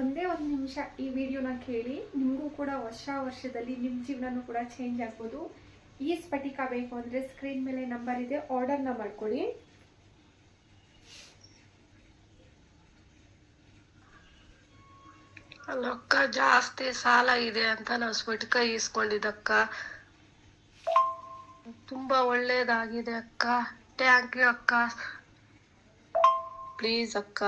ಒಂದೇ ಒಂದು ನಿಮಿಷ ಈ ವಿಡಿಯೋನ ಕೇಳಿ. ನಿಮಗೂ ಕೂಡ ವರ್ಷ ವರ್ಷದಲ್ಲಿ ನಿಮ್ಮ ಜೀವನನೂ ಕೂಡ ಚೇಂಜ್ ಆಗ್ಬೋದು. ಈ ಸ್ಫಟಿಕ ಬೇಕು ಅಂದರೆ ಸ್ಕ್ರೀನ್ ಮೇಲೆ ನಂಬರ್ ಇದೆ. ಆರ್ಡರ್ನ ಮಾಡ್ಕೊಳ್ಳಿ. ಅಕ್ಕ, ಜಾಸ್ತಿ ಸಾಲ ಇದೆ ಅಂತ ನಾವು ಸ್ಫಟಿಕ ಈಸ್ಕೊಂಡಿದ್ದಕ್ಕ. ತುಂಬಾ ಒಳ್ಳೇದಾಗಿದೆ ಅಕ್ಕ. ಥ್ಯಾಂಕ್ ಯು ಅಕ್ಕ. ಪ್ಲೀಸ್ ಅಕ್ಕ.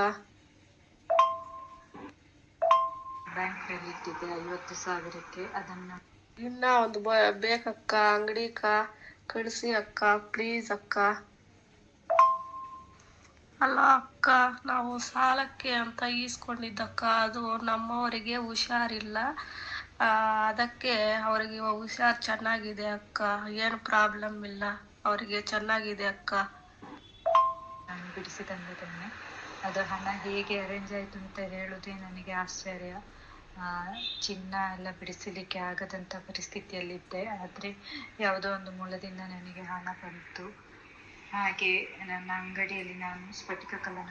ಬ್ಯಾಂಕ್ನಲ್ಲಿ ಇಟ್ಟಿದ್ದೆ ಐವತ್ತು ಸಾವಿರಕ್ಕೆ. ಅದನ್ನ ಇನ್ನ ಒಂದು ಬ- ಬೇಕಕ್ಕ ಅಂಗಡಿಕ ಕಳಿಸಿ ಅಕ್ಕ ಪ್ಲೀಸ್ ಅಕ್ಕ. ಅಲ್ಲ ಅಕ್ಕ ನಾವು ಸಾಲಕ್ಕೆ ಅಂತ ಈಸ್ಕೊಂಡಿದ್ದಕ್ಕ ಅದು ನಮ್ಮವರಿಗೆ ಹುಷಾರಿಲ್ಲ. ಆ, ಅದಕ್ಕೆ ಅವರಿಗೆ ಹುಷಾರ್ ಚೆನ್ನಾಗಿದೆ ಅಕ್ಕ ಏನು ಪ್ರಾಬ್ಲಮ್ ಇಲ್ಲ ಅವರಿಗೆ ಚೆನ್ನಾಗಿದೆ ಅಕ್ಕ. ನಾನು ಬಿಡಿಸಿ ತಂದಿದ್ದೇನೆ ಅದು ಹಣ ಹೇಗೆ ಅರೇಂಜ್ ಆಯಿತು ಅಂತ ಹೇಳುವುದೇ ನನಗೆ ಆಶ್ಚರ್ಯ. ಚಿನ್ನ ಎಲ್ಲ ಬಿಡಿಸಲಿಕ್ಕೆ ಆಗದಂತ ಪರಿಸ್ಥಿತಿಯಲ್ಲಿದ್ದೆ. ಆದ್ರೆ ಯಾವುದೋ ಒಂದು ಮೂಲದಿಂದ ನನಗೆ ಹಣ ಬಂತು. ಹಾಗೆ ನನ್ನ ಅಂಗಡಿಯಲ್ಲಿ ನಾನು ಸ್ಫಟಿಕ ಕಲನ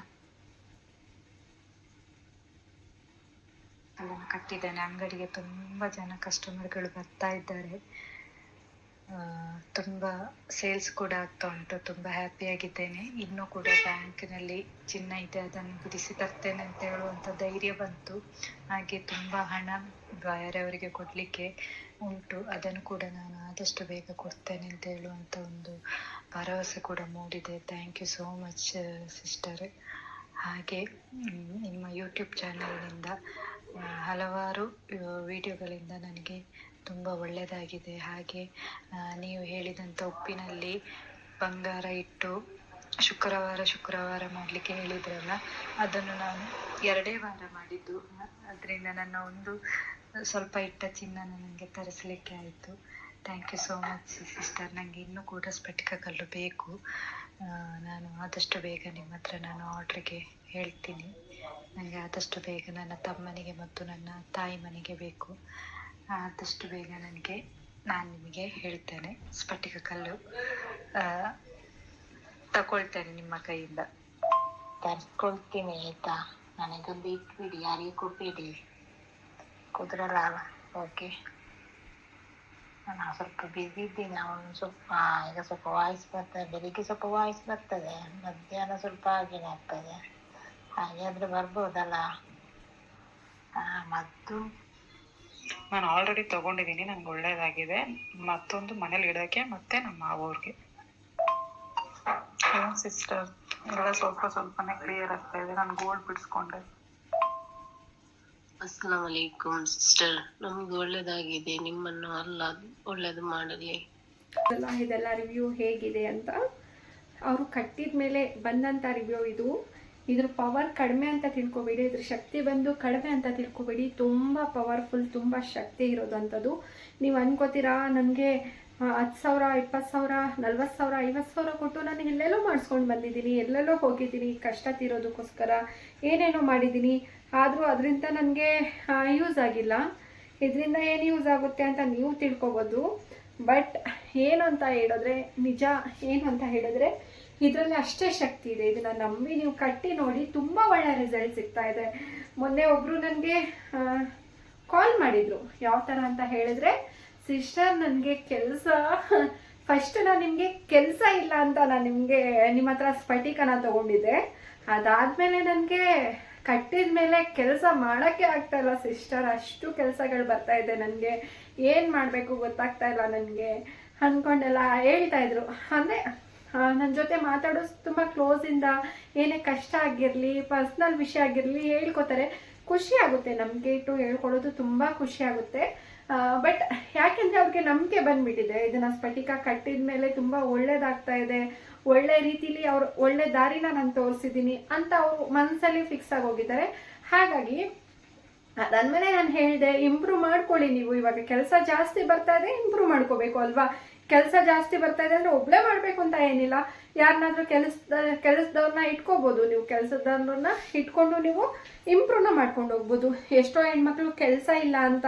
ಕಲನ ಕಟ್ಟಿದ್ದೇನೆ. ಅಂಗಡಿಗೆ ತುಂಬಾ ಜನ ಕಸ್ಟಮರ್ಗಳು ಬರ್ತಾ ಇದ್ದಾರೆ. ಆ, ತುಂಬ ಸೇಲ್ಸ್ ಕೂಡ ಆಗ್ತಾ ಉಂಟು. ತುಂಬ ಹ್ಯಾಪಿಯಾಗಿದ್ದೇನೆ ಇನ್ನೂ ಕೂಡ ಬ್ಯಾಂಕಿನಲ್ಲಿ ಚಿನ್ನ ಇದೆ. ಅದನ್ನು ಬಿಡಿಸಿ ತರ್ತೇನೆ ಅಂತ ಹೇಳುವಂಥ ಧೈರ್ಯ ಬಂತು. ಹಾಗೆ ತುಂಬ ಹಣ ಬೇರೆಯವರಿಗೆ ಕೊಡಲಿಕ್ಕೆ ಉಂಟು. ಅದನ್ನು ಕೂಡ ನಾನು ಆದಷ್ಟು ಬೇಗ ಕೊಡ್ತೇನೆ ಅಂತ ಹೇಳುವಂಥ ಒಂದು ಭರವಸೆ ಕೂಡ ಮೂಡಿದೆ. Thank you so much sister ಹಾಗೆ ನಿಮ್ಮ ಯೂಟ್ಯೂಬ್ ಚಾನಲ್ನಿಂದ ಹಲವಾರು ವಿಡಿಯೋಗಳಿಂದ ನನಗೆ ತುಂಬ ಒಳ್ಳೆಯದಾಗಿದೆ ಹಾಗೆ ನೀವು ಹೇಳಿದಂಥ ಉಪ್ಪಿನಲ್ಲಿ ಬಂಗಾರ ಇಟ್ಟು ಶುಕ್ರವಾರ ಶುಕ್ರವಾರ ಮಾಡಲಿಕ್ಕೆ ಹೇಳಿದ್ರಲ್ಲ, ಅದನ್ನು ನಾನು ಎರಡೇ ವಾರ ಮಾಡಿದ್ದು. ಅದರಿಂದ ನನ್ನ ಒಂದು ಸ್ವಲ್ಪ ಇಟ್ಟ ಚಿನ್ನನ ನನಗೆ ತರಿಸಲಿಕ್ಕೆ ಆಯಿತು. Thank you so much sister ನನಗೆ ಇನ್ನೂ ಕೂಡ ಸ್ಫಟಿಕ ಕಲ್ಲು ಬೇಕು. ನಾನು ಆದಷ್ಟು ಬೇಗ ನಿಮ್ಮ ಹತ್ರ ನಾನು ಆರ್ಡ್ರಿಗೆ ಹೇಳ್ತೀನಿ. ನನಗೆ ಆದಷ್ಟು ಬೇಗ ನನ್ನ ತಮ್ಮನಿಗೆ ಮತ್ತು ನನ್ನ ತಾಯಿ ಮನೆಗೆ ಬೇಕು. ಆದಷ್ಟು ಬೇಗ ನನಗೆ ನಾನು ನಿಮಗೆ ಹೇಳ್ತೇನೆ. ಸ್ಫಟಿಕ ಕಲ್ಲು ಆ, ತಗೊಳ್ತೇನೆ ನಿಮ್ಮ ಕೈಯಿಂದ. ತರಿಸ್ಕೊಳ್ತೀನಿ ಆಯ್ತಾ? ನನಗೆ ಬಿಟ್ಬಿಡಿ ಯಾರಿಗೆ ಕೊಟ್ಬಿಡಿ ಕುದುರಲ್ಲ ಓಕೆ ನಾನು ಸ್ವಲ್ಪ ಬ್ಯುಸಿ ಇದ್ದೀನಿ ಅವನು ಸ್ವಲ್ಪ ಈಗ ಸ್ವಲ್ಪ ವಾಯ್ಸ್ ಬರ್ತದೆ ಬೆಳಿಗ್ಗೆ ಸ್ವಲ್ಪ ವಾಯ್ಸ್ ಬರ್ತದೆ ಮಧ್ಯಾಹ್ನ ಸ್ವಲ್ಪ ಹಾಗೇನೆ ಆಗ್ತದೆ. ಹಾಗೆ ಆದ್ರೆ ಬರ್ಬೋದಲ್ಲ? ಮತ್ತು ನಾನು ಆಲ್ರೆಡಿ ತಗೊಂಡಿದ್ದೀನಿ ನನಗೆ ಒಳ್ಳೆಯದಾಗಿದೆ ಮತ್ತೊಂದು ಮನೇಲಿ ಇಡೋಕ್ಕೆ ಮತ್ತೆ ನಮ್ಮ ಮಾವವ್ರಿಗೆ ಸಿಸ್ಟರ್ ಎಲ್ಲ ಸ್ವಲ್ಪ ಸ್ವಲ್ಪನೇ ಕ್ಲಿಯರ್ ಆಗ್ತಾ ಇದೆ. ನಾನು ಗೋಲ್ಡ್ ಬಿಡಿಸ್ಕೊಂಡೆ. ಅಸ್ಲಾಂ ಅಲೈಕುಮ್ ಸಿಸ್ಟರ್ ನಮ್ಗೆ ಒಳ್ಳೇದಾಗಿದೆ. ನಿಮ್ಮನ್ನು ಅಲ್ಲ ಒಳ್ಳೇದು ಮಾಡಲಿ. ಇದೆಲ್ಲ ಇದೆಲ್ಲ ರಿವ್ಯೂ ಹೇಗಿದೆ ಅಂತ. ಅವರು ಕಟ್ಟಿದ ಮೇಲೆ ಬಂದಂಥ ರಿವ್ಯೂ ಇದು. ಇದ್ರ ಪವರ್ ಕಡಿಮೆ ಅಂತ ತಿಳ್ಕೊಬೇಡಿ, ಇದ್ರ ಶಕ್ತಿ ಬಂದು ಕಡಿಮೆ ಅಂತ ತಿಳ್ಕೊಬೇಡಿ. ತುಂಬ ಪವರ್ಫುಲ್ ತುಂಬ ಶಕ್ತಿ ಇರೋದಂಥದ್ದು. ನೀವು ಅನ್ಕೋತೀರಾ, ನನಗೆ ಹತ್ತು ಸಾವಿರ, ಇಪ್ಪತ್ತು ಸಾವಿರ, ನಲ್ವತ್ತು ಸಾವಿರ, ಐವತ್ತು ಸಾವಿರ ಕೊಟ್ಟು ನಾನು ಎಲ್ಲೆಲ್ಲೋ ಮಾಡಿಸ್ಕೊಂಡು ಬಂದಿದ್ದೀನಿ, ಎಲ್ಲೆಲ್ಲೋ ಹೋಗಿದ್ದೀನಿ, ಕಷ್ಟ ತೀರೋದಕ್ಕೋಸ್ಕರ ಏನೇನೋ ಮಾಡಿದ್ದೀನಿ. ಆದರೂ ಅದರಿಂದ ನನಗೆ ಯೂಸ್ ಆಗಿಲ್ಲ. ಇದರಿಂದ ಏನು ಯೂಸ್ ಆಗುತ್ತೆ ಅಂತ ನೀವು ತಿಳ್ಕೊಬೋದು. ಬಟ್ ಏನು ಅಂತ ಹೇಳಿದ್ರೆ, ನಿಜ ಏನು ಅಂತ ಹೇಳಿದ್ರೆ ಇದರಲ್ಲಿ ಅಷ್ಟೇ ಶಕ್ತಿ ಇದೆ. ಇದನ್ನ ನಂಬಿ ನೀವು ಕಟ್ಟಿ ನೋಡಿ ತುಂಬ ಒಳ್ಳೆ ರಿಸಲ್ಟ್ ಸಿಗ್ತಾ ಇದೆ. ಮೊನ್ನೆ ಒಬ್ಬರು ನನಗೆ ಕಾಲ್ ಮಾಡಿದ್ರು. ಯಾವ ಥರ ಅಂತ ಹೇಳಿದ್ರೆ, ಸಿಸ್ಟರ್, ನನಗೆ ಕೆಲಸ ಫಸ್ಟ್ ನಾನು ನಿಮಗೆ ಕೆಲಸ ಇಲ್ಲ ಅಂತ ನಾನು ನಿಮಗೆ, ನಿಮ್ಮ ಹತ್ರ ಸ್ಫಟಿಕನ ತಗೊಂಡಿದ್ದೆ. ಅದಾದಮೇಲೆ ನನಗೆ ಕಟ್ಟಿದ ಮೇಲೆ ಕೆಲಸ ಮಾಡೋಕ್ಕೆ ಆಗ್ತಾ ಇಲ್ಲ ಸಿಸ್ಟರ್. ಅಷ್ಟು ಕೆಲಸಗಳು ಬರ್ತಾ ಇದೆ ನನಗೆ. ಏನು ಮಾಡಬೇಕು ಗೊತ್ತಾಗ್ತಾ ಇಲ್ಲ ನನಗೆ. ಅಂದ್ಕೊಂಡೆಲ್ಲ ಹೇಳ್ತಾ ಇದ್ರು. ಅಂದರೆ ನನ್ನ ಜೊತೆ ಮಾತಾಡೋದು ತುಂಬ ಕ್ಲೋಸಿಂದ ಏನೇ ಕಷ್ಟ ಆಗಿರಲಿ ಪರ್ಸ್ನಲ್ ವಿಷಯ ಆಗಿರಲಿ ಹೇಳ್ಕೊತಾರೆ. ಖುಷಿ ಆಗುತ್ತೆ ನಮಗೆ ಇಟ್ಟು ಹೇಳ್ಕೊಡೋದು ತುಂಬ ಖುಷಿ ಆಗುತ್ತೆ. ಬಟ್ ಯಾಕೆಂದರೆ ಅವ್ರಿಗೆ ನಂಬಿಕೆ ಬಂದ್ಬಿಟ್ಟಿದೆ. ಇದನ್ನ ಸ್ಫಟಿಕ ಕಟ್ಟಿದ ಮೇಲೆ ತುಂಬ ಒಳ್ಳೇದಾಗ್ತಾ ಇದೆ. ಒಳ್ಳೆ ರೀತಿಲಿ ಅವ್ರು, ಒಳ್ಳೆ ದಾರಿನ ನಾನು ತೋರಿಸಿದ್ದೀನಿ ಅಂತ ಅವರು ಮನಸ್ಸಲ್ಲಿ ಫಿಕ್ಸ್ ಆಗಿ ಹೋಗಿದ್ದಾರೆ. ಹಾಗಾಗಿ ಅದಾದ್ಮೇಲೆ ನಾನು ಹೇಳಿದೆ ಇಂಪ್ರೂವ್ ಮಾಡ್ಕೊಳ್ಳಿ ನೀವು. ಇವಾಗ ಕೆಲಸ ಜಾಸ್ತಿ ಬರ್ತಾ ಇದೆ ಇಂಪ್ರೂವ್ ಮಾಡ್ಕೋಬೇಕು ಅಲ್ವಾ? ಕೆಲಸ ಜಾಸ್ತಿ ಬರ್ತಾ ಇದೆ ಅಂದ್ರೆ ಒಬ್ಳೆ ಮಾಡಬೇಕು ಅಂತ ಏನಿಲ್ಲ. ಯಾರನ್ನಾದ್ರೂ ಕೆಲಸದ ಕೆಲಸದವ್ರನ್ನ ಇಟ್ಕೋಬೋದು. ನೀವು ಕೆಲಸದವ್ರನ್ನ ಇಟ್ಕೊಂಡು ನೀವು ಇಂಪ್ರೂವ್ನ ಮಾಡ್ಕೊಂಡು ಹೋಗ್ಬೋದು. ಎಷ್ಟೋ ಹೆಣ್ಮಕ್ಳು ಕೆಲಸ ಇಲ್ಲ ಅಂತ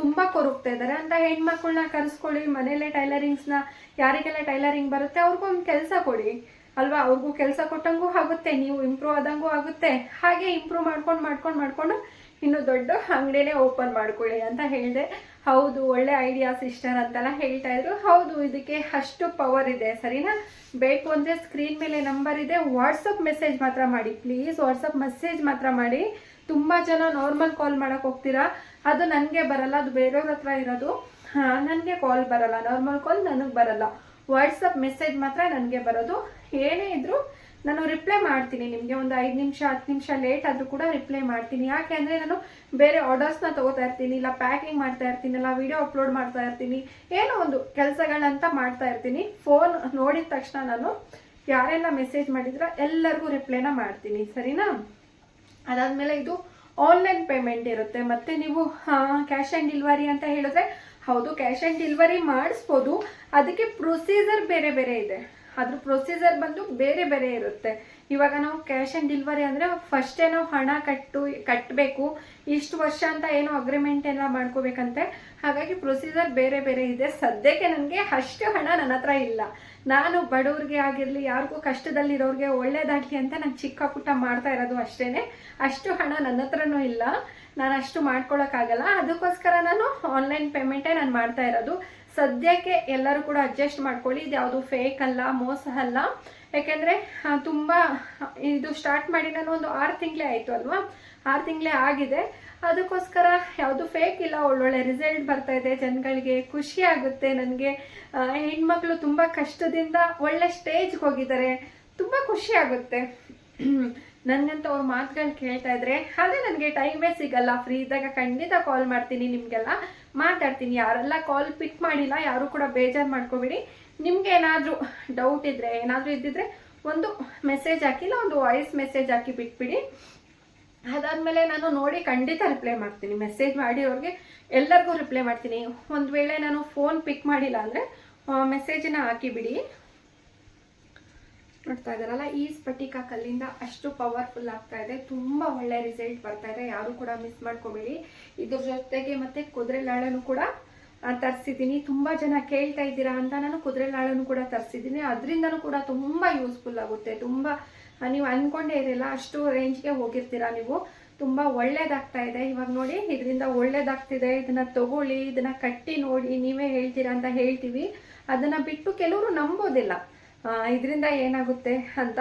ತುಂಬ ಕೊರಗ್ತಾ ಇದ್ದಾರೆ. ಅಂತ ಹೆಣ್ಮಕ್ಳನ್ನ ಕರೆಸ್ಕೊಳ್ಳಿ ಮನೇಲೆ ಟೈಲರಿಂಗ್ಸ್ನ, ಯಾರಿಗೆಲ್ಲ ಟೈಲರಿಂಗ್ ಬರುತ್ತೆ ಅವ್ರಿಗೊಂದು ಕೆಲಸ ಕೊಡಿ. ಅಲ್ವಾ? ಅವ್ರಿಗೂ ಕೆಲಸ ಕೊಟ್ಟಂಗೂ ಆಗುತ್ತೆ, ನೀವು ಇಂಪ್ರೂವ್ ಆದಂಗೂ ಆಗುತ್ತೆ. ಹಾಗೆ ಇಂಪ್ರೂವ್ ಮಾಡ್ಕೊಂಡು ಮಾಡ್ಕೊಂಡು ಮಾಡ್ಕೊಂಡು ಇನ್ನೊಂದು ದೊಡ್ಡ ಅಂಗಡಿನೇ ಓಪನ್ ಮಾಡ್ಕೊಳ್ಳಿ ಅಂತ ಹೇಳಿದೆ. ಹೌದು, ಒಳ್ಳೆ ಐಡಿಯಾ ಸಿಸ್ಟರ್ ಅಂತೆಲ್ಲ ಹೇಳ್ತಾ ಇದ್ರು. ಹೌದು, ಇದಕ್ಕೆ ಅಷ್ಟು ಪವರ್ ಇದೆ, ಸರಿನಾ? ಬೇಕು ಅಂದರೆ ಸ್ಕ್ರೀನ್ ಮೇಲೆ ನಂಬರ್ ಇದೆ. ವಾಟ್ಸಪ್ ಮೆಸೇಜ್ ಮಾತ್ರ ಮಾಡಿ. ಪ್ಲೀಸ್ ವಾಟ್ಸಪ್ ಮೆಸೇಜ್ ಮಾತ್ರ ಮಾಡಿ. ತುಂಬ ಜನ ನಾರ್ಮಲ್ ಕಾಲ್ ಮಾಡೋಕೆ ಹೋಗ್ತೀರಾ? ಅದು ನನಗೆ ಬರಲ್ಲ, ಅದು ಬೇರೆಯವ್ರ ಹತ್ರ ಇರೋದು. ನನಗೆ ಕಾಲ್ ಬರಲ್ಲ. ನಾರ್ಮಲ್ ಕಾಲ್ ನನಗೆ ಬರಲ್ಲ. ವಾಟ್ಸಪ್ ಮೆಸೇಜ್ ಮಾತ್ರ ನನಗೆ ಬರೋದು. ಏನೇ ಇದ್ದರೂ ನಾನು ರಿಪ್ಲೈ ಮಾಡ್ತೀನಿ ನಿಮಗೆ. ಒಂದು ಐದು ನಿಮಿಷ, ಹತ್ತು ನಿಮಿಷ ಲೇಟ್ ಆದರೂ ಕೂಡ ರಿಪ್ಲೈ ಮಾಡ್ತೀನಿ. ಯಾಕೆ ಅಂದರೆ ನಾನು ಬೇರೆ ಆರ್ಡರ್ಸ್ನ ತೊಗೋತಾ ಇರ್ತೀನಿ, ಇಲ್ಲ ಪ್ಯಾಕಿಂಗ್ ಮಾಡ್ತಾ ಇರ್ತೀನಿ, ಇಲ್ಲ ವಿಡಿಯೋ ಅಪ್ಲೋಡ್ ಮಾಡ್ತಾ ಇರ್ತೀನಿ, ಏನೋ ಒಂದು ಕೆಲಸಗಳಂತ ಮಾಡ್ತಾ ಇರ್ತೀನಿ. ಫೋನ್ ನೋಡಿದ ತಕ್ಷಣ ನಾನು ಯಾರೆಲ್ಲ ಮೆಸೇಜ್ ಮಾಡಿದ್ರ ಎಲ್ಲರಿಗೂ ರಿಪ್ಲೈನ ಮಾಡ್ತೀನಿ. ಸರಿನಾ? ಅದಾದಮೇಲೆ ಇದು ಆನ್ಲೈನ್ ಪೇಮೆಂಟ್ ಇರುತ್ತೆ. ಮತ್ತು ನೀವು ಕ್ಯಾಶ್ ಆ್ಯಂಡ್ ಡೆಲಿವರಿ ಅಂತ ಹೇಳಿದ್ರೆ, ಹೌದು ಕ್ಯಾಶ್ ಆ್ಯಂಡ್ ಡೆಲಿವರಿ ಮಾಡಿಸ್ಬೋದು. ಅದಕ್ಕೆ ಪ್ರೊಸೀಜರ್ ಬೇರೆ ಬೇರೆ ಇದೆ. ಅದ್ರ ಪ್ರೊಸೀಜರ್ ಬಂದು ಬೇರೆ ಬೇರೆ ಇರುತ್ತೆ. ಇವಾಗ ನಾವು ಕ್ಯಾಶ್ ಆನ್ ಡೆಲಿವರಿ ಅಂದರೆ ಫಸ್ಟೇ ನಾವು ಹಣ ಕಟ್ಟು ಕಟ್ಟಬೇಕು ಇಷ್ಟು ವರ್ಷ ಅಂತ ಏನೋ ಅಗ್ರಿಮೆಂಟ್ ಎಲ್ಲ ಮಾಡ್ಕೋಬೇಕಂತೆ. ಹಾಗಾಗಿ ಪ್ರೊಸೀಜರ್ ಬೇರೆ ಬೇರೆ ಇದೆ. ಸದ್ಯಕ್ಕೆ ನನಗೆ ಅಷ್ಟು ಹಣ ನನ್ನ ಹತ್ರ ಇಲ್ಲ. ನಾನು ಬಡವ್ರಿಗೆ ಆಗಿರಲಿ, ಯಾರಿಗೂ ಕಷ್ಟದಲ್ಲಿರೋರಿಗೆ ಒಳ್ಳೇದಾಗಲಿ ಅಂತ ನಾನು ಚಿಕ್ಕ ಪುಟ್ಟ ಮಾಡ್ತಾ ಇರೋದು ಅಷ್ಟೇ ಅಷ್ಟು ಹಣ ನನ್ನ ಹತ್ರನೂ ಇಲ್ಲ. ನಾನು ಅಷ್ಟು ಮಾಡ್ಕೊಳಕ್ಕಾಗಲ್ಲ. ಅದಕ್ಕೋಸ್ಕರ ನಾನು ಆನ್ಲೈನ್ ಪೇಮೆಂಟೇ ನಾನು ಮಾಡ್ತಾ ಇರೋದು. ಸದ್ಯಕ್ಕೆ ಎಲ್ಲರೂ ಕೂಡ ಅಡ್ಜಸ್ಟ್ ಮಾಡ್ಕೊಳ್ಳಿ. ಇದು ಯಾವುದು ಫೇಕ್ ಅಲ್ಲ, ಮೋಸ ಅಲ್ಲ. ಯಾಕೆಂದರೆ ತುಂಬ, ಇದು ಸ್ಟಾರ್ಟ್ ಮಾಡಿ ನಾನು ಒಂದು ಆರು ತಿಂಗಳೇ ಆಯಿತು ಅಲ್ವಾ? ಆರು ತಿಂಗಳೇ ಆಗಿದೆ. ಅದಕ್ಕೋಸ್ಕರ ಯಾವುದು ಫೇಕ್ ಇಲ್ಲ, ಒಳ್ಳೊಳ್ಳೆ ರಿಸಲ್ಟ್ ಬರ್ತಾ ಇದೆ. ಜನಗಳಿಗೆ ಖುಷಿ ಆಗುತ್ತೆ ನನಗೆ. ಹೆಣ್ಮಕ್ಳು ತುಂಬ ಕಷ್ಟದಿಂದ ಒಳ್ಳೆ ಸ್ಟೇಜ್ಗೆ ಹೋಗಿದ್ದಾರೆ. ತುಂಬ ಖುಷಿ ಆಗುತ್ತೆ. ನನಗಂತ ಅವ್ರ ಮಾತುಗಳು ಕೇಳ್ತಾ ಇದ್ರೆ ಅದೇ ನನಗೆ ಟೈಮೇ ಸಿಗಲ್ಲ ಫ್ರೀ ಇದ್ದಾಗ ಖಂಡಿತ ಕಾಲ್ ಮಾಡ್ತೀನಿ ನಿಮಗೆಲ್ಲ ಮಾತಾಡ್ತೀನಿ. ಯಾರೆಲ್ಲ ಕಾಲ್ ಪಿಕ್ ಮಾಡಿಲ್ಲ, ಯಾರು ಕೂಡ ಬೇಜಾರು ಮಾಡ್ಕೋಬೇಡಿ. ನಿಮ್ಗೆ ಏನಾದರೂ ಡೌಟ್ ಇದ್ದರೆ ಏನಾದರೂ ಇದ್ದಿದ್ರೆ ಒಂದು ಮೆಸೇಜ್ ಹಾಕಿಲ್ಲ ಒಂದು ವಾಯ್ಸ್ ಮೆಸೇಜ್ ಹಾಕಿ ಬಿಟ್ಬಿಡಿ. ಅದಾದಮೇಲೆ ನಾನು ನೋಡಿ ಖಂಡಿತ ರಿಪ್ಲೈ ಮಾಡ್ತೀನಿ. ಮೆಸೇಜ್ ಮಾಡಿ ಅವ್ರಿಗೆ ಎಲ್ಲರಿಗೂ ರಿಪ್ಲೈ ಮಾಡ್ತೀನಿ. ಒಂದು ವೇಳೆ ನಾನು ಫೋನ್ ಪಿಕ್ ಮಾಡಿಲ್ಲ ಅಂದರೆ ಮೆಸೇಜನ್ನ ಹಾಕಿಬಿಡಿ. ನೋಡ್ತಾ ಇದ್ದಾರಲ್ಲ, ಈ ಸ್ಫಟಿಕ ಕಲ್ಲಿಂದ ಅಷ್ಟು ಪವರ್ಫುಲ್ ಆಗ್ತಾ ಇದೆ. ತುಂಬ ಒಳ್ಳೆ ರಿಸಲ್ಟ್ ಬರ್ತಾ ಇದೆ. ಯಾರು ಕೂಡ ಮಿಸ್ ಮಾಡ್ಕೋಬೇಡಿ. ಇದ್ರ ಜೊತೆಗೆ ಮತ್ತೆ ಕುದುರೆ ಲಾಳನು ಕೂಡ ತರಿಸಿದ್ದೀನಿ. ತುಂಬ ಜನ ಕೇಳ್ತಾ ಇದ್ದೀರಾ ಅಂತ ನಾನು ಕುದುರೆ ಲಾಳನು ಕೂಡ ತರಿಸಿದ್ದೀನಿ. ಅದರಿಂದನೂ ಕೂಡ ತುಂಬ ಯೂಸ್ಫುಲ್ ಆಗುತ್ತೆ. ತುಂಬ ನೀವು ಅನ್ಕೊಂಡೇ ಇರಲಿಲ್ಲ ಅಷ್ಟು ರೇಂಜ್ಗೆ ಹೋಗಿರ್ತೀರಾ ನೀವು. ತುಂಬ ಒಳ್ಳೇದಾಗ್ತಾ ಇದೆ. ಇವಾಗ ನೋಡಿ, ಇದರಿಂದ ಒಳ್ಳೇದಾಗ್ತಿದೆ. ಇದನ್ನ ತಗೊಳ್ಳಿ, ಇದನ್ನ ಕಟ್ಟಿ ನೋಡಿ, ನೀವೇ ಹೇಳ್ತೀರಾ ಅಂತ ಹೇಳ್ತೀವಿ. ಅದನ್ನ ಬಿಟ್ಟು ಕೆಲವರು ನಂಬೋದಿಲ್ಲ. ಇದರಿಂದ ಏನಾಗುತ್ತೆ ಅಂತ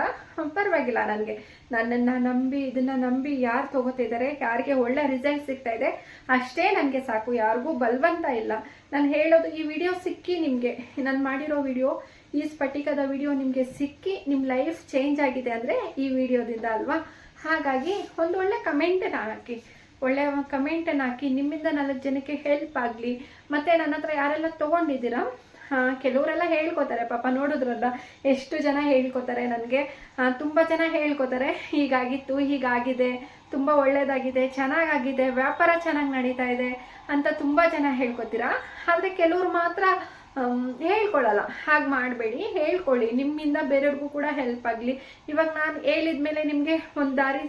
ಪರವಾಗಿಲ್ಲ ನನಗೆ. ನನ್ನನ್ನು ನಂಬಿ, ಇದನ್ನ ನಂಬಿ ಯಾರು ತಗೋತಿದ್ದಾರೆ ಯಾರಿಗೆ ಒಳ್ಳೆ ರಿಸಲ್ಟ್ ಸಿಗ್ತಾ ಇದೆ, ಅಷ್ಟೇ ನನಗೆ ಸಾಕು. ಯಾರಿಗೂ ಬಲವಂತ ಇಲ್ಲ. ನಾನು ಹೇಳೋದು, ಈ ವಿಡಿಯೋ ಸಿಕ್ಕಿ ನಿಮಗೆ. ನಾನು ಮಾಡಿರೋ ವಿಡಿಯೋ ಈ ಸ್ಫಟಿಕದ ವಿಡಿಯೋ ನಿಮಗೆ ಸಿಕ್ಕಿ ನಿಮ್ಮ ಲೈಫ್ ಚೇಂಜ್ ಆಗಿದೆ ಅಂದರೆ ಈ ವಿಡಿಯೋದಿಂದ ಅಲ್ವಾ? ಹಾಗಾಗಿ ಒಂದು ಒಳ್ಳೆ ಕಮೆಂಟನ್ನು ಹಾಕಿ. ಒಳ್ಳೆ ಕಮೆಂಟನ್ನು ಹಾಕಿ, ನಿಮ್ಮಿಂದ ನಾಲ್ಕು ಜನಕ್ಕೆ ಹೆಲ್ಪ್ ಆಗಲಿ. ಮತ್ತು ನನ್ನ ಹತ್ರ ಯಾರೆಲ್ಲ ತೊಗೊಂಡಿದ್ದೀರಾ? ಹಾಂ, ಕೆಲವರೆಲ್ಲ ಹೇಳ್ಕೊತಾರೆ, ಪಾಪ ನೋಡಿದ್ರಲ್ಲ, ಎಷ್ಟು ಜನ ಹೇಳ್ಕೊತಾರೆ ನನಗೆ. ತುಂಬಾ ಜನ ಹೇಳ್ಕೊತಾರೆ, ಹೀಗಾಗಿತ್ತು, ಹೀಗಾಗಿದೆ, ತುಂಬಾ ಒಳ್ಳೆಯದಾಗಿದೆ ಚೆನ್ನಾಗಾಗಿದೆ, ವ್ಯಾಪಾರ ಚೆನ್ನಾಗಿ ನಡೀತಾ ಇದೆ ಅಂತ ತುಂಬಾ ಜನ ಹೇಳ್ಕೊತೀರಾ? ಆದರೆ ಕೆಲವ್ರು ಮಾತ್ರ ಆಮ್, ಹೇಳ್ಕೊಳ್ಳಲ್ಲ ಹಾಗೆ ಮಾಡಬೇಡಿ. ಹೇಳ್ಕೊಳ್ಳಿ. ನಿಮ್ಮಿಂದ ಬೇರೆಯವ್ರಿಗೂ ಕೂಡ ಹೆಲ್ಪ್ ಆಗಲಿ. ಇವಾಗ ನಾನು ಹೇಳಿದ ಮೇಲೆ ನಿಮಗೆ ಒಂದು ದಾರಿ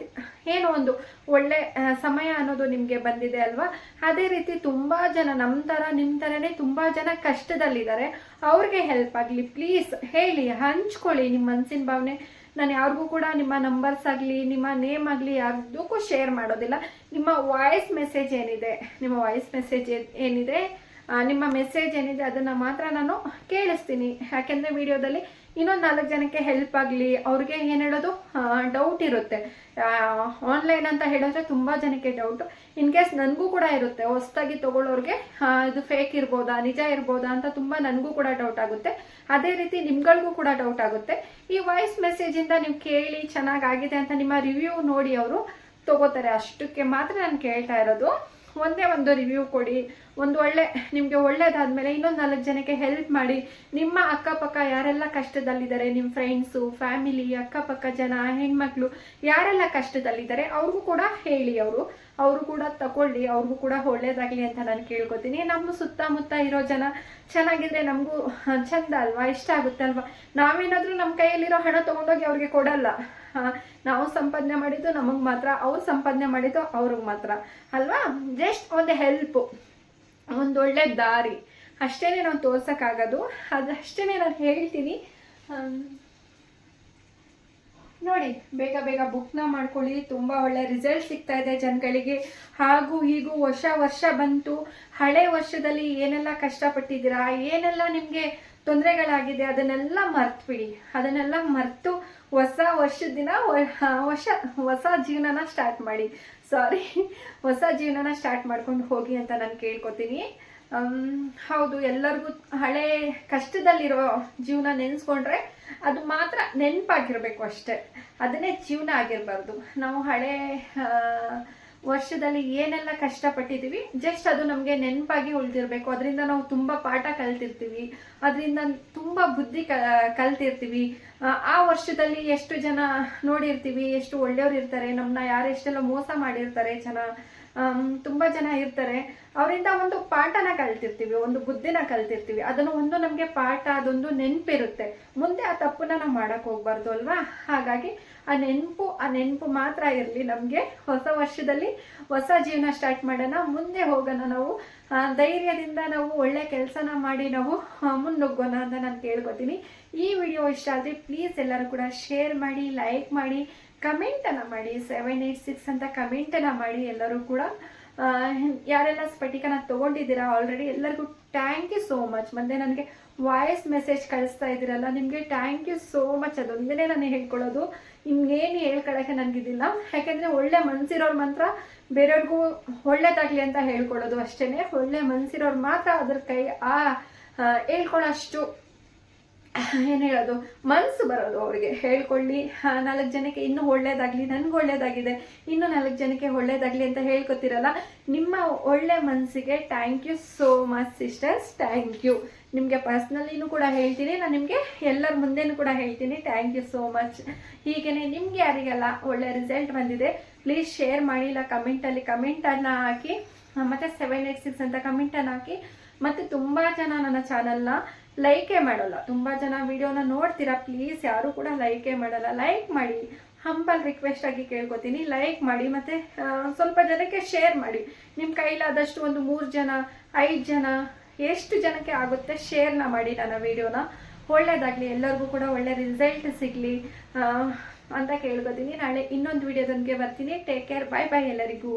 ಏನೋ ಒಂದು ಒಳ್ಳೆ ಸಮಯ ಅನ್ನೋದು ನಿಮಗೆ ಬಂದಿದೆ ಅಲ್ವಾ? ಅದೇ ರೀತಿ ತುಂಬ ಜನ ನಮ್ಮ ಥರ ನಿಮ್ಮ ಥರನೇ ತುಂಬ ಜನ ಕಷ್ಟದಲ್ಲಿದ್ದಾರೆ. ಅವ್ರಿಗೆ ಹೆಲ್ಪ್ ಆಗಲಿ. ಪ್ಲೀಸ್ ಹೇಳಿ ಹಂಚ್ಕೊಳ್ಳಿ ನಿಮ್ಮ ಮನಸ್ಸಿನ ಭಾವನೆ. ನಾನು ಯಾರಿಗೂ ಕೂಡ ನಿಮ್ಮ ನಂಬರ್ಸ್ ಆಗಲಿ ನಿಮ್ಮ ನೇಮ್ ಆಗಲಿ ಯಾರ್ದಕ್ಕೂ ಶೇರ್ ಮಾಡೋದಿಲ್ಲ. ನಿಮ್ಮ ವಾಯ್ಸ್ ಮೆಸೇಜ್ ಏನಿದೆ? ನಿಮ್ಮ ವಾಯ್ಸ್ ಮೆಸೇಜ್ ಏನಿದೆ? ನಿಮ್ಮ ಮೆಸೇಜ್ ಏನಿದೆ ಅದನ್ನು ಮಾತ್ರ ನಾನು ಕೇಳಿಸ್ತೀನಿ. ಯಾಕೆಂದರೆ ವಿಡಿಯೋದಲ್ಲಿ ಇನ್ನೊಂದು ನಾಲ್ಕು ಜನಕ್ಕೆ ಹೆಲ್ಪ್ ಆಗಲಿ, ಅವ್ರಿಗೆ ಏನು ಹೇಳೋದು? ಡೌಟ್ ಇರುತ್ತೆ. ಆನ್ಲೈನ್ ಅಂತ ಹೇಳಿದ್ರೆ ತುಂಬ ಜನಕ್ಕೆ ಡೌಟ್ ಇನ್ ಕೇಸ್ ನನಗೂ ಕೂಡ ಇರುತ್ತೆ, ಹೊಸ್ದಾಗಿ ತೊಗೊಳ್ಳೋರಿಗೆ ಇದು ಫೇಕ್ ಇರ್ಬೋದಾ, ನಿಜ ಇರ್ಬೋದಾ ಅಂತ ತುಂಬ ನನಗೂ ಕೂಡ ಡೌಟ್ ಆಗುತ್ತೆ. ಅದೇ ರೀತಿ ನಿಮ್ಗಳಿಗೂ ಕೂಡ ಡೌಟ್ ಆಗುತ್ತೆ. ಈ ವಾಯ್ಸ್ ಮೆಸೇಜಿಂದ ನೀವು ಕೇಳಿ ಚೆನ್ನಾಗಾಗಿದೆ ಅಂತ ನಿಮ್ಮ ರಿವ್ಯೂ ನೋಡಿ ಅವರು ತಗೋತಾರೆ. ಅಷ್ಟಕ್ಕೆ ಮಾತ್ರ ನಾನು ಕೇಳ್ತಾ ಇರೋದು. ಒಂದೇ ಒಂದು ರಿವ್ಯೂ ಕೊಡಿ. ಒಂದು ಒಳ್ಳೆ, ನಿಮಗೆ ಒಳ್ಳೇದಾದ್ಮೇಲೆ ಇನ್ನೊಂದು ನಾಲ್ಕು ಜನಕ್ಕೆ ಹೆಲ್ಪ್ ಮಾಡಿ ನಿಮ್ಮ ಅಕ್ಕಪಕ್ಕ ಯಾರೆಲ್ಲ ಕಷ್ಟದಲ್ಲಿದ್ದಾರೆ ನಿಮ್ಮ ಫ್ರೆಂಡ್ಸು ಫ್ಯಾಮಿಲಿ ಅಕ್ಕಪಕ್ಕ ಜನ, ಹೆಣ್ಮಕ್ಳು, ಯಾರೆಲ್ಲ ಕಷ್ಟದಲ್ಲಿದ್ದಾರೆ, ಅವ್ರಿಗೂ ಕೂಡ ಹೇಳಿ ಅವರು. ಅವರು ಕೂಡ ತಗೊಳ್ಳಿ ಅವ್ರಿಗೂ ಕೂಡ ಒಳ್ಳೇದಾಗಲಿ ಅಂತ ನಾನು ಕೇಳ್ಕೊತೀನಿ. ನಮ್ಮ ಸುತ್ತಮುತ್ತ ಇರೋ ಜನ ಚೆನ್ನಾಗಿದ್ರೆ ನಮಗೂ ಚಂದ ಅಲ್ವಾ? ಇಷ್ಟ ಆಗುತ್ತೆ ಅಲ್ವಾ? ನಾವೇನಾದರೂ ನಮ್ಮ ಕೈಯಲ್ಲಿರೋ ಹಣ ತೊಗೊಂಡೋಗಿ ಅವ್ರಿಗೆ ಕೊಡಲ್ಲ. ನಾವು ಸಂಪಾದನೆ ಮಾಡಿದ್ದು ನಮಗೆ ಮಾತ್ರ, ಅವ್ರು ಸಂಪಾದನೆ ಮಾಡಿದ್ದು ಅವ್ರಿಗೆ ಮಾತ್ರ. ಅಲ್ವಾ? ಜಸ್ಟ್ ಒಂದು ಹೆಲ್ಪು ಒಂದು ಒಳ್ಳೆ ದಾರಿ. ಅಷ್ಟೇ ನಾವು ತೋರ್ಸೋಕ್ಕಾಗೋದು. ಅಷ್ಟೇನೆ ನಾನು ಹೇಳ್ತೀನಿ. ನೋಡಿ, ಬೇಗ ಬೇಗ ಬುಕ್ನ ಮಾಡ್ಕೊಳ್ಳಿ. ತುಂಬ ಒಳ್ಳೆ ರಿಸಲ್ಟ್ ಸಿಗ್ತಾ ಇದೆ ಜನಗಳಿಗೆ. ಹಾಗೂ ಹೀಗೂ ವರ್ಷ ವರ್ಷ ಬಂತು. ಹಳೆ ವರ್ಷದಲ್ಲಿ ಏನೆಲ್ಲ ಕಷ್ಟಪಟ್ಟಿದ್ದೀರಾ? ಏನೆಲ್ಲ ನಿಮಗೆ ತೊಂದರೆಗಳಾಗಿದೆ, ಅದನ್ನೆಲ್ಲ ಮರ್ತ್ಬಿಡಿ. ಅದನ್ನೆಲ್ಲ ಮರೆತು ಹೊಸ ವರ್ಷದ ದಿನ ಹೊಸ ಹೊಸ ಜೀವನನ ಸ್ಟಾರ್ಟ್ ಮಾಡಿ. ಸಾರಿ ಹೊಸ ಜೀವನನ ಸ್ಟಾರ್ಟ್ ಮಾಡ್ಕೊಂಡು ಹೋಗಿ ಅಂತ ನಾನು ಕೇಳ್ಕೊತೀನಿ. ಹೌದು, ಎಲ್ಲರಿಗೂ ಹಳೆ ಕಷ್ಟದಲ್ಲಿರೋ ಜೀವನ ನೆನೆಸ್ಕೊಂಡ್ರೆ ಅದು ಮಾತ್ರ ನೆನಪಾಗಿರ್ಬೇಕು ಅಷ್ಟೇ. ಅದನ್ನೇ ಜೀವನ ಆಗಿರಬಾರ್ದು. ನಾವು ಹಳೆ ವರ್ಷದಲ್ಲಿ ಏನೆಲ್ಲ ಕಷ್ಟಪಟ್ಟಿದ್ದೀವಿ ಜಸ್ಟ್ ಅದು ನಮಗೆ ನೆನಪಾಗಿ ಉಳಿದಿರಬೇಕು. ಅದರಿಂದ ನಾವು ತುಂಬ ಪಾಠ ಕಲ್ತಿರ್ತೀವಿ ಅದರಿಂದ ತುಂಬ ಬುದ್ಧಿ ಕ ಕಲ್ತಿರ್ತೀವಿ. ಆ, ವರ್ಷದಲ್ಲಿ ಎಷ್ಟು ಜನ ನೋಡಿರ್ತೀವಿ ಎಷ್ಟು ಒಳ್ಳೆಯವ್ರು ಇರ್ತಾರೆ ನಮ್ಮನ್ನ ಯಾರೆಷ್ಟೆಲ್ಲ ಮೋಸ ಮಾಡಿರ್ತಾರೆ ಜನ. ತುಂಬ ಜನ ಇರ್ತಾರೆ. ಅವರಿಂದ ಒಂದು ಪಾಠನ ಕಲ್ತಿರ್ತೀವಿ, ಒಂದು ಬುದ್ಧಿನ ಕಲ್ತಿರ್ತೀವಿ. ಅದನ್ನು ಒಂದು ನಮಗೆ ಪಾಠ, ಅದೊಂದು ನೆನಪಿರುತ್ತೆ. ಮುಂದೆ ಆ ತಪ್ಪನ್ನ ನಾವು ಮಾಡಕ್ ಹೋಗ್ಬಾರ್ದು ಅಲ್ವಾ? ಹಾಗಾಗಿ ಆ ನೆನಪು ಆ ನೆನಪು ಮಾತ್ರ ಇರಲಿ ನಮಗೆ. ಹೊಸ ವರ್ಷದಲ್ಲಿ ಹೊಸ ಜೀವನ ಸ್ಟಾರ್ಟ್ ಮಾಡೋಣ. ಮುಂದೆ ಹೋಗೋಣ ನಾವು. ಧೈರ್ಯದಿಂದ ನಾವು ಒಳ್ಳೆ ಕೆಲಸನ ಮಾಡಿ ನಾವು ಮುನ್ನುಗ್ಗೋಣ ಅಂತ ನಾನು ಕೇಳ್ಕೊತೀನಿ. ಈ ವಿಡಿಯೋ ಇಷ್ಟ ಆದರೆ ಪ್ಲೀಸ್ ಎಲ್ಲರೂ ಕೂಡ ಶೇರ್ ಮಾಡಿ ಲೈಕ್ ಮಾಡಿ. ಕಮೆಂಟನ್ನು ಮಾಡಿ ಸೆವೆನ್ ಏಯ್ಟ್ ಸಿಕ್ಸ್ ಅಂತ ಕಮೆಂಟನ್ನು ಮಾಡಿ ಎಲ್ಲರೂ ಕೂಡ ಯಾರೆಲ್ಲ ಸ್ಫಟಿಕನ ತೊಗೊಂಡಿದ್ದೀರಾ ಆಲ್ರೆಡಿ ಎಲ್ಲರಿಗೂ ಥ್ಯಾಂಕ್ ಯು ಸೋ ಮಚ್ ಮತ್ತೆ ನನಗೆ ವಾಯ್ಸ್ ಮೆಸೇಜ್ ಕಳಿಸ್ತಾ ಇದ್ದೀರಲ್ಲ ನಿಮಗೆ ಥ್ಯಾಂಕ್ ಯು ಸೋ ಮಚ್ ಅದೊಂದೇ ನಾನು ಹೇಳ್ಕೊಳ್ಳೋದು. ನಿಮ್ಗೇನು ಹೇಳ್ಕೊಳಕ್ಕೆ ನನಗಿದಿಲ್ಲ. ಯಾಕೆಂದರೆ ಒಳ್ಳೆ ಮನ್ಸಿರೋರು ಮಾತ್ರ ಬೇರೆಯವ್ರಿಗೂ ಒಳ್ಳೇದಾಗಲಿ ಅಂತ ಹೇಳ್ಕೊಳ್ಳೋದು ಅಷ್ಟೇ ಒಳ್ಳೆ ಮನಸ್ಸಿರೋರು ಮಾತ್ರ ಅದ್ರ ಕೈ ಆ ಆ, ಹೇಳ್ಕೊಳ್ಳೋಷ್ಟು ಏನು ಹೇಳೋದು ಮನಸ್ಸು ಬರೋದು ಅವರಿಗೆ. ಹೇಳ್ಕೊಳ್ಳಿ ನಾಲ್ಕು ಜನಕ್ಕೆ ಇನ್ನೂ ಒಳ್ಳೇದಾಗಲಿ, ನನಗೆ ಒಳ್ಳೇದಾಗಿದೆ, ಇನ್ನೂ ನಾಲ್ಕು ಜನಕ್ಕೆ ಒಳ್ಳೇದಾಗಲಿ ಅಂತ ಹೇಳ್ಕೊತಿರಲ್ಲ, ನಿಮ್ಮ ಒಳ್ಳೆ ಮನಸ್ಸಿಗೆ thank you so much sisters thank you ನಿಮಗೆ ಪರ್ಸ್ನಲಿನೂ ಕೂಡ ಹೇಳ್ತೀನಿ, ನಾನು ನಿಮಗೆ ಎಲ್ಲರ ಮುಂದೆನೂ ಕೂಡ ಹೇಳ್ತೀನಿ. ಥ್ಯಾಂಕ್ ಯು ಸೋ ಮಚ್ ಹೀಗೇ ನಿಮ್ಗೆ ಯಾರಿಗೆಲ್ಲ ಒಳ್ಳೆ ರಿಸಲ್ಟ್ ಬಂದಿದೆ ಪ್ಲೀಸ್ ಶೇರ್ ಮಾಡಿ, ಇಲ್ಲ ಕಮೆಂಟಲ್ಲಿ ಕಮೆಂಟನ್ನು ಹಾಕಿ ಮತ್ತು ಸೆವೆನ್ ಏಯ್ಟ್ ಸಿಕ್ಸ್ ಅಂತ ಕಮೆಂಟನ್ನು ಹಾಕಿ, ಮತ್ತು ತುಂಬ ಜನ ನನ್ನ ಚಾನಲ್ನ ಲೈಕೇ ಮಾಡಲ್ಲ. ತುಂಬ ಜನ ವಿಡಿಯೋನ ನೋಡ್ತೀರಾ ಪ್ಲೀಸ್ ಯಾರು ಕೂಡ ಲೈಕೇ ಮಾಡಲ್ಲ. ಲೈಕ್ ಮಾಡಿ ಹಂಬಲ್ ರಿಕ್ವೆಸ್ಟ್ ಆಗಿ ಕೇಳ್ಕೊತೀನಿ. ಲೈಕ್ ಮಾಡಿ ಮತ್ತು ಸ್ವಲ್ಪ ಜನಕ್ಕೆ ಶೇರ್ ಮಾಡಿ. ನಿಮ್ಮ ಕೈಲಾದಷ್ಟು ಒಂದು ಮೂರು ಜನ, ಐದು ಜನ, ಎಷ್ಟು ಜನಕ್ಕೆ ಆಗುತ್ತೆ ಶೇರ್ನ ಮಾಡಿ ನನ್ನ ವಿಡಿಯೋನ. ಒಳ್ಳೇದಾಗಲಿ, ಎಲ್ಲರಿಗೂ ಕೂಡ ಒಳ್ಳೆ ರಿಸಲ್ಟ್ ಸಿಗಲಿ ಅಂತ ಕೇಳ್ಕೊತೀನಿ. ನಾಳೆ ಇನ್ನೊಂದು ವಿಡಿಯೋದೊಂದಿಗೆ ಬರ್ತೀನಿ. ಟೇಕ್ ಕೇರ್ ಬಾಯ್ ಬಾಯ್ ಎಲ್ಲರಿಗೂ.